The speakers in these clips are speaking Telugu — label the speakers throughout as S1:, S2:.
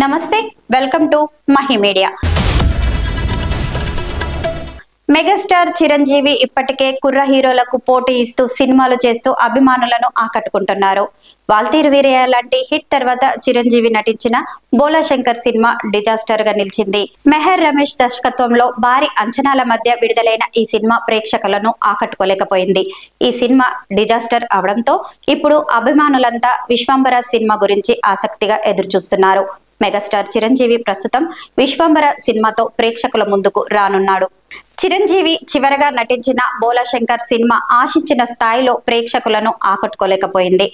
S1: నమస్తే welcome to Mahi media. Megastar Chiranjeevi ఇప్పటికే కుర్ర హీరోలకు పోటీ ఇస్తూ సినిమాలు చేస్తూ అభిమానులను ఆకట్టుకుంటున్నారు. వాల్తీరు వీరయ్య లాంటి హిట్ తర్వాత చిరంజీవి నటించిన బోలా శంకర్ సినిమా డిజాస్టర్గా నిలిచింది. మెహర్ రమేష్ దర్శకత్వంలో భారీ అంచనాల మధ్య విడుదలైన ఈ సినిమా ప్రేక్షకులను ఆకట్టుకోలేకపోయింది. ఈ సినిమా డిజాస్టర్ అవడంతో ఇప్పుడు అభిమానులంతా విశ్వంబర సినిమా గురించి ఆసక్తిగా ఎదురుచూస్తున్నారు. మెగాస్టార్ చిరంజీవి ప్రస్తుతం విశ్వంబర సినిమాతో ప్రేక్షకుల ముందుకు రానున్నాడు. చిరంజీవి చివరగా నటించిన బోలాశంకర్ సినిమా ఆశించిన స్థాయిలో ప్రేక్షకులను ఆకట్టుకోలేకపోయింది.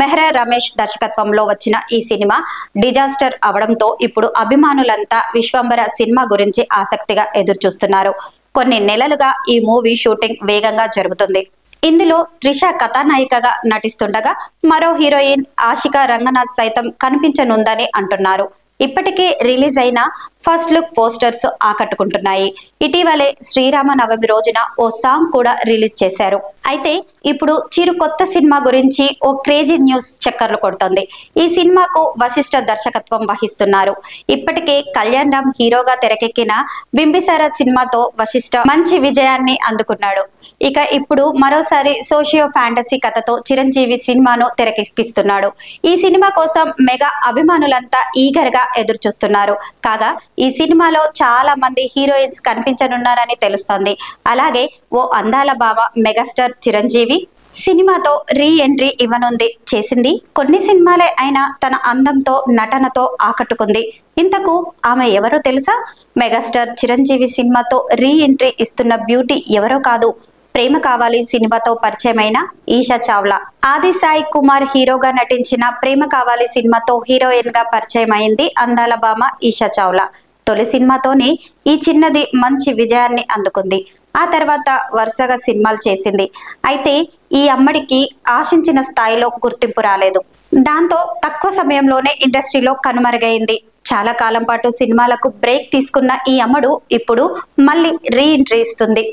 S1: మెహ్రా రమేష్ దర్శకత్వంలో వచ్చిన ఈ సినిమా డిజాస్టర్ అవడంతో ఇప్పుడు అభిమానులంతా విశ్వంబర సినిమా గురించి ఆసక్తిగా ఎదురుచూస్తున్నారు. కొన్ని నెలలుగా ఈ మూవీ షూటింగ్ వేగంగా జరుగుతుంది. ఇందులో త్రిష కథానాయికగా నటిస్తుండగా మరో హీరోయిన్ ఆశిక రంగనాథ్ సైతం కనిపించనుందని అంటున్నారు. ఇప్పటికే రిలీజ్ అయిన ఫస్ట్ లుక్ పోస్టర్స్ ఆకట్టుకుంటున్నాయి. ఇటీవలే శ్రీరామ నవమి రోజున ఓ సాంగ్ కూడా రిలీజ్ చేశారు. అయితే ఇప్పుడు చిరు కొత్త సినిమా గురించి ఓ క్రేజీ న్యూస్ చక్కర్లు కొడుతుంది. ఈ సినిమాకు వశిష్ఠ దర్శకత్వం వహిస్తున్నారు. ఇప్పటికే కళ్యాణ్ రామ్ హీరోగా తెరకెక్కిన బింబిసార సినిమాతో వశిష్ఠ మంచి విజయాన్ని అందుకున్నాడు. ఇక ఇప్పుడు మరోసారి సోషియో ఫ్యాంటసీ కథతో చిరంజీవి సినిమాను తెరకెక్కిస్తున్నాడు. ఈ సినిమా కోసం మెగా అభిమానులంతా ఈగర్గా ఎదురు చూస్తున్నారు కాగా ఈ సినిమాలో చాలా మంది హీరోయిన్స్ కనిపించనున్నారని తెలుస్తోంది. అలాగే ఓ అందాల బావ మెగాస్టార్ చిరంజీవి సినిమాతో రీ ఎంట్రీ ఇవ్వనుంది. చేసింది కొన్ని సినిమాలే అయినా తన అందంతో నటనతో ఆకట్టుకుంది. ఇంతకు ఆమె ఎవరో తెలుసా? మెగాస్టార్ చిరంజీవి సినిమాతో రీ ఎంట్రీ ఇస్తున్న బ్యూటీ ఎవరో కాదు. ప్రేమ కావాలి సినిమాతో పరిచయమైన ఈషా చావ్లా. ఆది సాయి కుమార్ హీరోగా నటించిన ప్రేమ కావాలి సినిమాతో హీరోయిన్గా పరిచయం అయింది అందాల భామ ఈషా చావ్లా. తొలి సినిమాతోనే ఈ చిన్నది మంచి విజయాన్ని అందుకుంది. ఆ తర్వాత వరుసగా సినిమాలు చేసింది. అయితే ఈ అమ్మడికి ఆశించిన స్థాయిలో గుర్తింపు రాలేదు. దాంతో తక్కువ సమయంలోనే ఇండస్ట్రీలో కనుమరుగైంది. చాలా కాలం పాటు సినిమాలకు బ్రేక్ తీసుకున్న ఈ అమ్మడు ఇప్పుడు మళ్ళీ రీ ఎంట్రీ ఇస్తుంది.